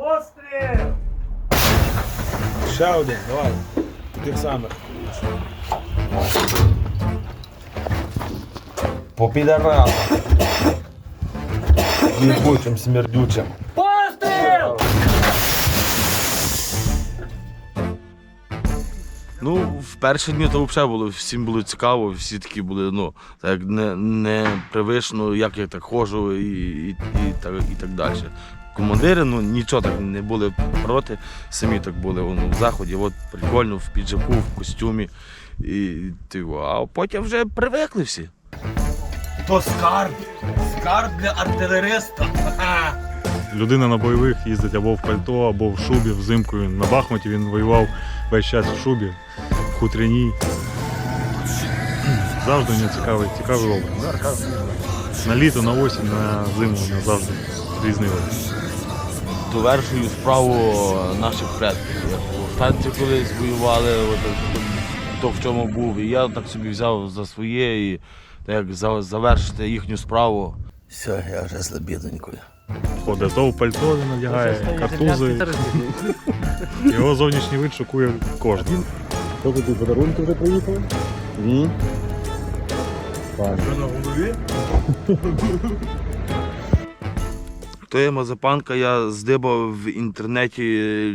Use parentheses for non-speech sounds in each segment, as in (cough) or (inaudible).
Постріл! Ще один, давай. Тих самих. По підарасам. Їбучим, смердючим. Постріл! Ну, в перші дні то взагалі було, всім було цікаво, всі такі були, ну, так не, не привично, як я так ходжу і, і, і, так, і так далі. Командири ну, нічого так не були проти, самі так були ну, в заході, от прикольно, в піджаку, в костюмі. І, типу, а потім вже привикли всі. То скарб! Скарб для артилериста! Людина на бойових їздить або в пальто, або в шубі взимкою. На Бахмуті він воював весь час в шубі, в хутряній. Завжди нього цікавий, цікавий образ. На літо, на осінь, на зиму у завжди різний образ. Довершую справу наших предків. Як колись воювали, от, то в чому був. І я так собі взяв за своє і так як за- завершити їхню справу. Все, я вже з лебідонькою. Ходить то в пальто він надягає, картузи. (laughs) Його зовнішній вид шокує кожного. Тобто ти подарунки вже приїхали? Ні. Хто є Мазепанка, я здибав в інтернеті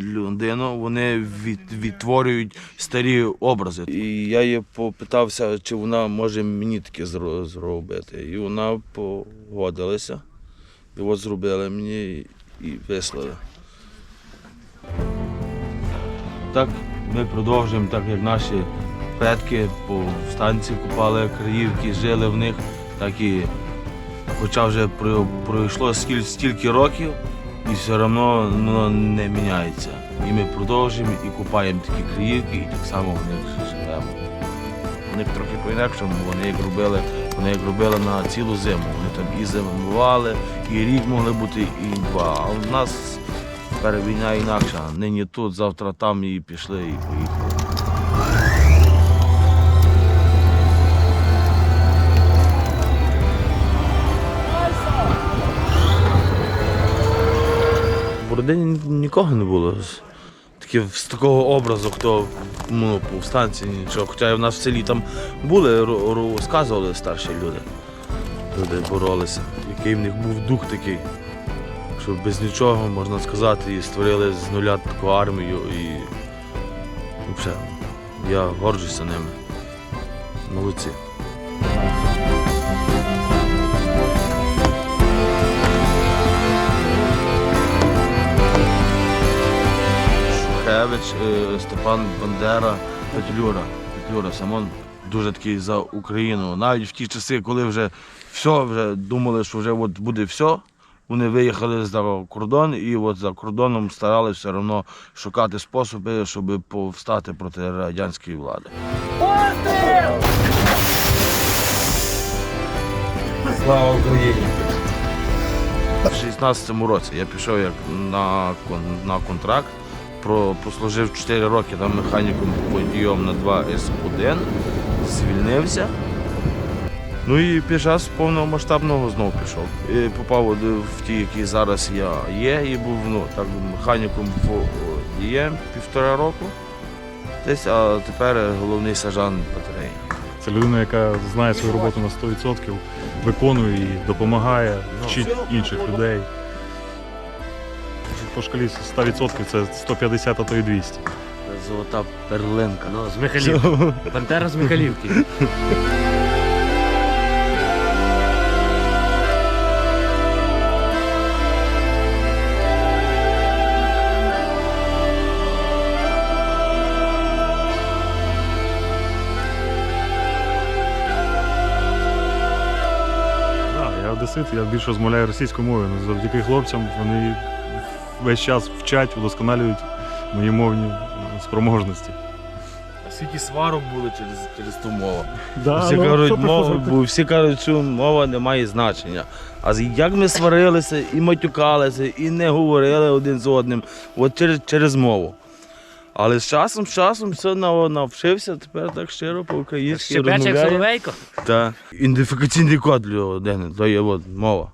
людину, вони від, відтворюють старі образи. І я її попитався, чи вона може мені таке зро- зробити. І вона погодилася. От зробили мені і вислали. Так ми продовжуємо, так як наші предки по станції купали краївки, жили в них, так і Хоча вже пройшло стільки років, і все одно воно не міняється. І ми продовжуємо і купаємо такі краївки, і так само в них живемо. Них трохи по-інакшому, вони як робили, вони як робили на цілу зиму. Вони там і зимували, і рік могли бути, і два. А в нас війна інакша. Нині тут, завтра там і пішли, і поїхали. В родині нікого не було. Такі, з такого образу, хто ну, повстанці, нічого. Хоча в нас в селі там були, ро- ро- розказували старші люди. Люди боролися, який в них був дух такий, що без нічого, можна сказати, і створили з нуля таку армію. І взагалі, я горджуся ними. Молодці. Шухевич, е, Степан Бандера, Петлюра. Петлюра Самон дуже такий за Україну. Навіть в ті часи, коли вже все, вже думали, що вже от буде все. Вони виїхали за кордон і от за кордоном старалися все одно шукати способи, щоб повстати проти радянської влади. Постріл! Слава Україні! В 16-му році я пішов як на, на контракт, про, послужив 4 роки там механіком водієм на 2 С1, звільнився. Ну і під час повномасштабного знов пішов. І попав в ті, які зараз я є, і був ну, так, механіком водієм півтора року. Десь, а тепер головний сержант батареї. Це людина, яка знає свою роботу на 100%, виконує її, допомагає, вчить інших людей. По шкалі 100% це 150, а то і 200. Золота перлинка. Ну, з Михайлівки. Пантера з Михайлівки. Я одесит, я більше розмовляю російською мовою. Ну, завдяки хлопцям вони весь час вчать, удосконалюють мої мовні спроможності. Скільки сварок було через, через ту мову. Да, всі, ну, кажуть, що мова, бо всі кажуть, що мова не має значення. А як ми сварилися і матюкалися, і не говорили один з одним, от через, через мову. Але з часом, з часом все навчився, тепер так щиро по-українськи Ще пече як розмовляю. соловейко. Ідентифікаційний код для людини, то є от, мова.